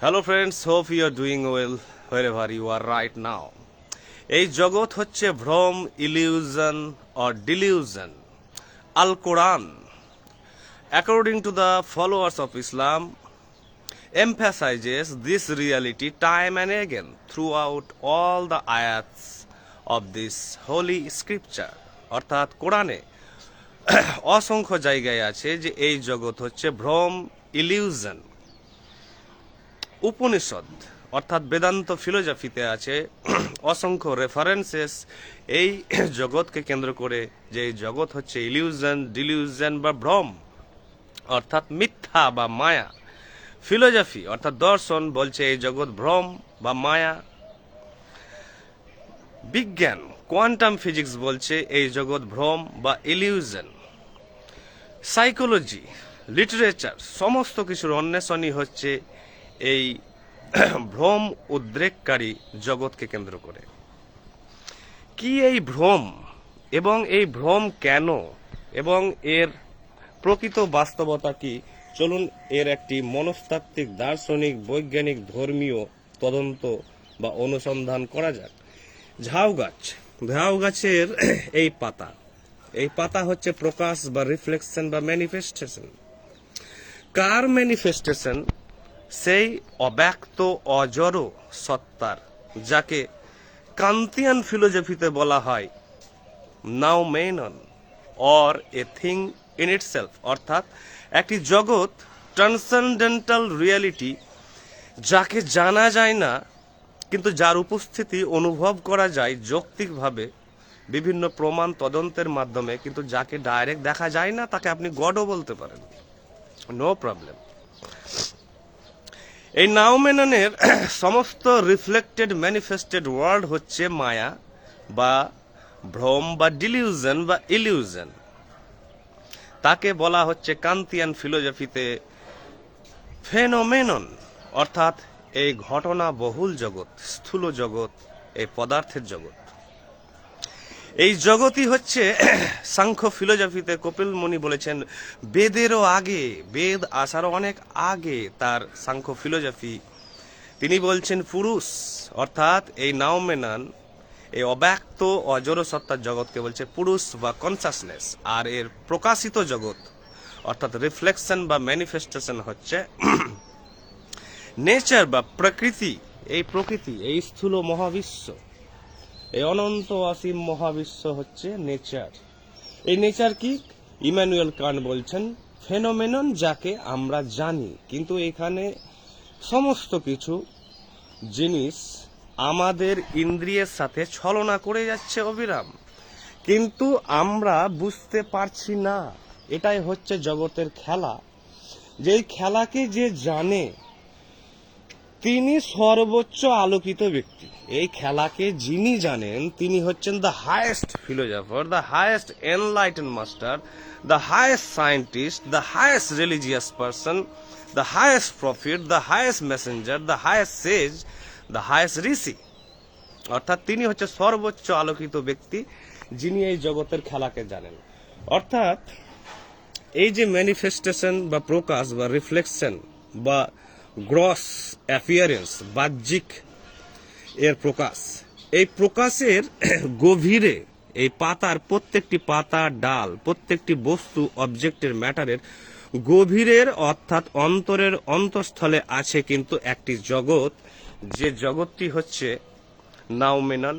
Hello friends hope you are doing well wherever you are right now এই জগৎ হচ্ছে ভ্রম illusion or delusion Al Quran according to the followers of Islam emphasises this reality time and again throughout all the আয়াতস of this holy scripture অর্থাৎ কোরআনে অসংখ্য জায়গায় আছে যে এই জগৎ হচ্ছে ভ্রম ইলিউজন উপনিষদ, অর্থাৎ বেদান্ত ফিলোজফিতে আছে, অসংখ্য রেফারেন্সেস এই জগৎকে কেন্দ্র করে যে জগৎ হচ্ছে ইলিউশন ডিলিউশন বা ভ্রম, অর্থাৎ মিথ্যা বা মায়া। ফিলোজফি, অর্থাৎ দর্শন, বলছে এই জগৎ ভ্রম বা মায়া। বিজ্ঞান, কোয়ান্টাম ফিজিক্স বলছে এই জগৎ ভ্রম বা ইলিউশন সাইকোলজি, লিটারেচার, সমস্ত কিছুর অন্বেষণই হচ্ছে এই ভ্রম উদ্রেককারী জগৎকে কেন্দ্র করে। কি এই ভ্রম এবং এই ভ্রম কেন এবং এর প্রকৃত বাস্তবতা কি? চলুন এর একটি মনস্তাত্ত্বিক, দার্শনিক, বৈজ্ঞানিক, ধর্মীয় তদন্ত বা অনুসন্ধান করা যাক। ঝাউ গাছ। ঝাউ গাছের এই পাতা। এই পাতা হচ্ছে প্রকাশ বা রিফ্লেকশন বা ম্যানিফেস্টেশন কার ম্যানিফেস্টেশন সেই অব্যক্ত অজড় সত্তার, যাকে কান্তিয়ান ফিলোজফিতে বলা হয় noumenon or a thing in itself অর্থাৎ একটি জগৎ ট্রান্সেন্ডেন্টাল রিয়ালিটি যাকে জানা যায় না, কিন্তু যার উপস্থিতি অনুভব করা যায় যৌক্তিকভাবে বিভিন্ন প্রমাণ তদন্তের মাধ্যমে, কিন্তু যাকে ডাইরেক্ট দেখা যায় না, তাকে আপনি গডও বলতে পারেন। নো প্রবলেম এই নাওমেননের সমস্ত রিফ্লেক্টেড ম্যানিফেস্টেড ওয়ার্ল্ড হচ্ছে মায়া বা ভ্রম বা ডিলিউজন বা ইলিউজন তাকে বলা হচ্ছে কান্তিয়ান ফিলোজফিতে ফেনোমেনন অর্থাৎ এই ঘটনা বহুল জগৎ, স্থূল জগৎ, এই পদার্থের জগৎ। এই জগতই হচ্ছে সাংখ্য ফিলোজফিতে কপিল মুনি বলেছেন, বেদেরও আগে, বেদ আসারও অনেক আগে তার সাংখ্য ফিলোজফি। তিনি বলছেন, পুরুষ, অর্থাৎ এই নাওমেনান, এই অব্যক্ত অজর সত্তার জগৎকে বলছে পুরুষ বা কনসাসনেস আর এর প্রকাশিত জগৎ, অর্থাৎ রিফ্লেকশন বা ম্যানিফেস্টেশন হচ্ছে নেচার বা প্রকৃতি, এই প্রকৃতি, এই স্থূল মহাবিশ্ব। এই অনন্ত অসীম মহাবিশ্ব হচ্ছে নেচার। এই নেচার কি? ইমানুয়েল কান বলছেন, ফেনোমেনন যাকে আমরা জানি, কিন্তু এখানে সমস্ত কিছু জিনিস আমাদের ইন্দ্রিয়ের সাথে ছলনা করে যাচ্ছে অবিরাম। কিন্তু আমরা বুঝতে পারছি না। এটাই হচ্ছে জগতের খেলা। যেই খেলাকে যে জানে তিনি সর্বোচ্চ আলোকিত ব্যক্তি। এই খেলাকে যিনি জানেন, তিনি হচ্ছেন the highest philosopher the highest enlighten master the highest scientist the highest religious person the highest prophet the highest messenger the highest sage the highest rishi অর্থাৎ তিনি হচ্ছে সর্বোচ্চ আলোকিত ব্যক্তি, যিনি এই জগতের খেলাকে জানেন। অর্থাৎ এই যে ম্যানিফেস্টেশন বা প্রকাশ বা রিফ্লেকশন বা গ্রস অ্যাপিয়ারেন্স বাহ্যিক এর প্রকাশ। এই প্রকাশের গভীরে এই পাতার প্রত্যেকটি পাতা, ডাল, প্রত্যেকটি বস্তু অবজেক্টের ম্যাটারের গভীরের অর্থাৎ অন্তরের অন্তঃস্থলে আছে কিন্তু একটি জগৎ। যে জগৎটি হচ্ছে নাওমেনন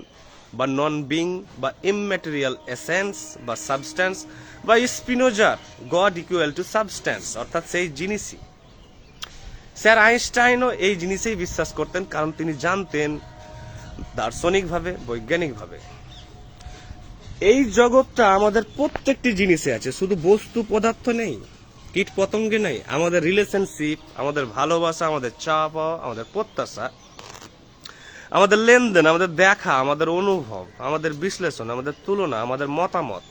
বা নন বিং বা ইমম্যাটেরিয়াল এসেন্স বা সাবস্ট্যান্স বা স্পিনোজার গড ইকুয়াল টু সাবস্ট্যান্স অর্থাৎ সেই জিনিসই। স্যার আইনস্টাইনও এই জিনিসেই বিশ্বাস করতেন, কারণ তিনি জানতেন দার্শনিকভাবে, বৈজ্ঞানিকভাবে। এই জগৎটা আমাদের প্রত্যেকটি জিনিসে আছে, শুধু বস্তু পদার্থ নেই, কীট পতঙ্গে নেই, আমাদের রিলেশনশিপ আমাদের ভালোবাসা, আমাদের চা পাওয়া, আমাদের প্রত্যাশা, আমাদের লেনদেন, আমাদের দেখা, আমাদের অনুভব, আমাদের বিশ্লেষণ, আমাদের তুলনা, আমাদের মতামত।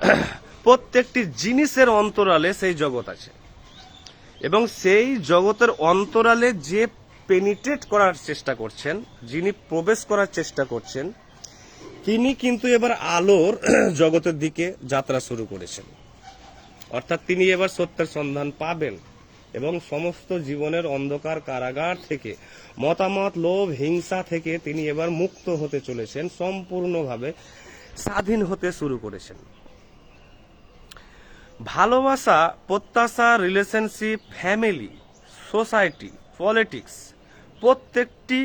প্রত্যেকটি জিনিসের অন্তরালে সেই জগৎ আছে। এবং সেই জগতের অন্তরালে যে পেনিট্রেট করার চেষ্টা করছেন, যিনি প্রবেশ করার চেষ্টা করছেন, তিনি কিন্তু এবার আলোর জগতের দিকে যাত্রা শুরু করেছেন। অর্থাৎ তিনি এবার সত্যের সন্ধান পাবেন এবং সমস্ত জীবনের অন্ধকার কারাগার থেকে, মতামত, লোভ, হিংসা থেকে তিনি এবার মুক্ত হতে চলেছেন, সম্পূর্ণভাবে স্বাধীন হতে শুরু করেছেন। ভালোবাসা, প্রত্যাশা রিলেশনশিপ ফ্যামিলি সোসাইটি পলিটিক্স প্রত্যেকটি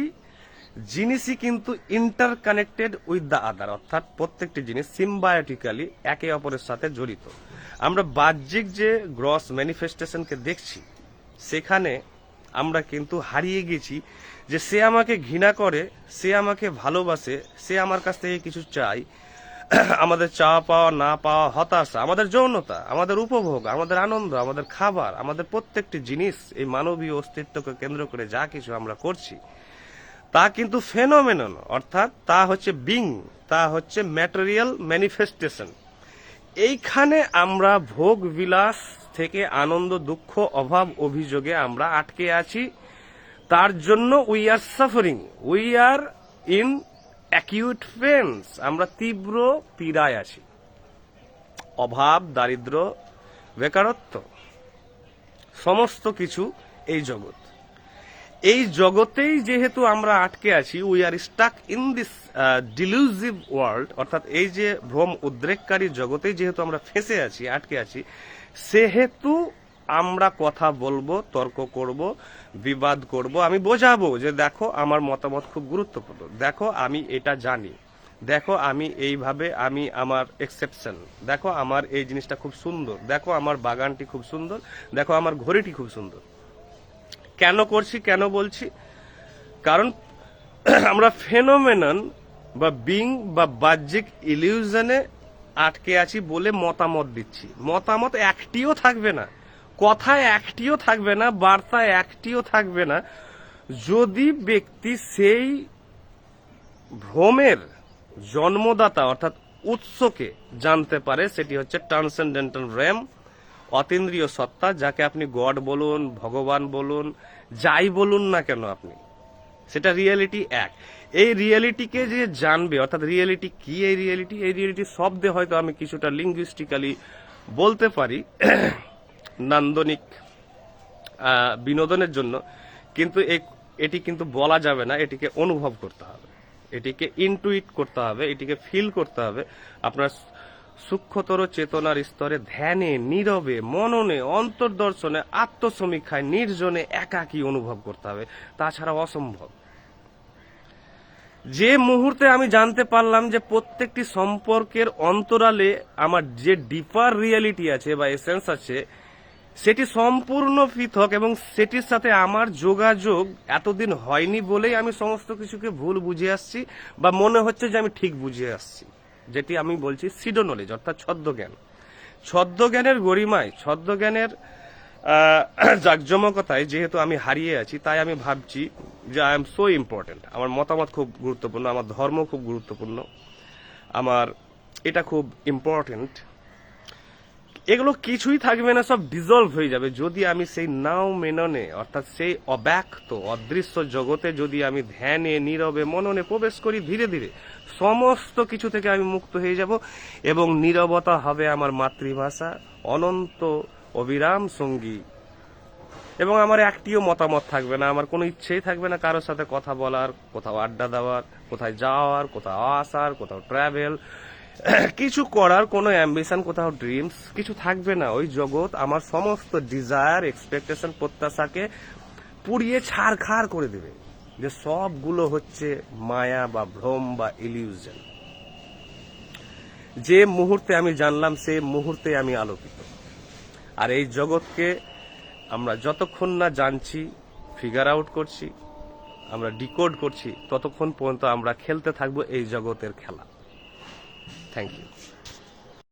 জিনিসই কিন্তু interconnected with the other অর্থাৎ প্রত্যেকটি জিনিস সিম্বায়োটিক্যালি একে অপরের সাথে জড়িত। আমরা বাহ্যিক যে গ্রস ম্যানিফেস্টেশনকে দেখছি, সেখানে আমরা কিন্তু হারিয়ে গেছি যে সে আমাকে ঘৃণা করে, সে আমাকে ভালোবাসে, সে আমার কাছ থেকে কিছু চাই আমাদের চাওয়া পাওয়া, না পাওয়া হতাশা, আমাদের যৌনতা, আমাদের উপভোগ, আমাদের আনন্দ, আমাদের খাবার, আমাদের প্রত্যেকটি জিনিস এই মানবীয় অস্তিত্বকে কেন্দ্র করে যা কিছু আমরা করছি, তা কিন্তু ফেনোমেনন অর্থাৎ তা হচ্ছে বিং তা হচ্ছে ম্যাটেরিয়াল ম্যানিফেস্টেশন এইখানে আমরা ভোগ বিলাস থেকে আনন্দ, দুঃখ, অভাব অভিযোগে আমরা আটকে আছি। তার জন্য we are suffering we are in acute pains আমরা তীব্র পীড়ায় আছি। অভাব, দারিদ্র, বেকারত্ব, সমস্ত কিছু এই জগৎ। এই জগতেই যেহেতু আমরা আটকে আছি we are stuck in this delusive world অর্থাৎ এই যে ভ্রম উদ্রেককারী জগতেই যেহেতু আমরা ফেঁসে আছি, আটকে আছি, সেহেতু আমরা কথা বলব, তর্ক করব, বিবাদ করব, আমি বোঝাবো যে দেখো আমার মতামত খুব গুরুত্বপূর্ণ। দেখো আমি এটা জানি। দেখো আমি এইভাবে, আমি আমার এক্সেপশন দেখো আমার এই জিনিসটা খুব সুন্দর। দেখো আমার বাগানটি খুব সুন্দর। দেখো আমার ঘড়িটি খুব সুন্দর। কেন করছি, কেন বলছি? কারণ আমরা ফেনোমেনন বা বিং বা বাহ্যিক ইলিউশনে আটকে আছি বলে মতামত দিচ্ছি। মতামত একটিও থাকবে না। কথায় একটিও থাকবে না, বার্তায় একটিও থাকবে না। যদি ব্যক্তি সেই ভ্রমের জন্মদাতা অর্থাৎ উৎসকে জানতে পারে, সেটি হচ্ছে ট্রান্সেন্ডেন্টাল র্যাম অতীন্দ্রিয় সত্তা, যাকে আপনি গড বলুন, ভগবান বলুন, যাই বলুন না কেন আপনি, সেটা রিয়েলিটি এক। এই রিয়েলিটিকে যে জানবে, অর্থাৎ রিয়েলিটি কি এই রিয়েলিটি এই রিয়েলিটি শব্দে হয়তো আমি কিছুটা লিঙ্গুইস্টিক্যালি বলতে পারি। নান্দনিক বিনোদনের জন্য। কিন্তু এটি কিন্তু বলা যাবে না, এটিকে অনুভব করতে হবে। এটিকে ইনটুইট করতে হবে, এটিকে ফিল করতে হবে। আপনার সূক্ষ্মতর চেতনার স্তরে ধ্যানে, নীরবে, মননে, অন্তর্দর্শনে, আত্মসমীক্ষায়, নির্জনে একাকী অনুভব করতে হবে। তাছাড়া অসম্ভব। যে মুহূর্তে আমি জানতে পারলাম যে প্রত্যেকটি সম্পর্কের অন্তরালে আমার যে ডিপার রিয়েলিটি আছে বা এসেন্স আছে সেটি সম্পূর্ণ পৃথক এবং সেটির সাথে আমার যোগাযোগ এতদিন হয়নি বলেই আমি সমস্ত কিছুকে ভুল বুঝে আসছি বা মনে হচ্ছে যে আমি ঠিক বুঝে আসছি, যেটি আমি বলছি সিডো নলেজ অর্থাৎ ছদ্মজ্ঞান। ছদ্মজ্ঞানের গরিমায়, ছদ্মজ্ঞানের জাকজমকতায় যেহেতু আমি হারিয়ে আছি, তাই আমি ভাবছি যে আই এম সো ইম্পর্টেন্ট আমার মতামত খুব গুরুত্বপূর্ণ, আমার ধর্ম খুব গুরুত্বপূর্ণ। আমার, এটা খুব ইম্পর্টেন্ট এগুলো কিছুই থাকবে না, সব ডিজলভ হয়ে যাবে। যদি আমি সেই নাও মেননে, অর্থাৎ সেই অব্যক্ত, অদৃশ্য জগতে যদি আমি ধ্যানে, নীরবে, মননে প্রবেশ করি, ধীরে ধীরে সমস্ত কিছু থেকে আমি মুক্ত হয়ে যাব এবং নীরবতা হবে আমার মাতৃভাষা, অনন্ত অবিরাম সঙ্গী। এবং আমার একটিও মতামত থাকবে না, আমার কোনো ইচ্ছেই থাকবে না কারোর সাথে কথা বলার, কোথাও আড্ডা দেওয়ার, কোথায় যাওয়ার, কোথাও আসার, কোথাও ট্রাভেল কিছু করার, কোনো অ্যাম্বিশন কোথাও ড্রিমস কিছু থাকবে না। ওই জগৎ আমার সমস্ত ডিজায়ার এক্সপেকটেশন প্রত্যাশাকে পুড়িয়ে ছাড়খাড় করে দেবে যে সবগুলো হচ্ছে মায়া বা ভ্রম বা ইলিউশন যে মুহূর্তে আমি জানলাম সেই মুহূর্তে আমি আলোকিত। আর এই জগৎকে আমরা যতক্ষণ না জানছি ফিগার আউট করছি, আমরা ডিকোড করছি, ততক্ষণ পর্যন্ত আমরা খেলতে থাকব এই জগতের খেলা। Thank you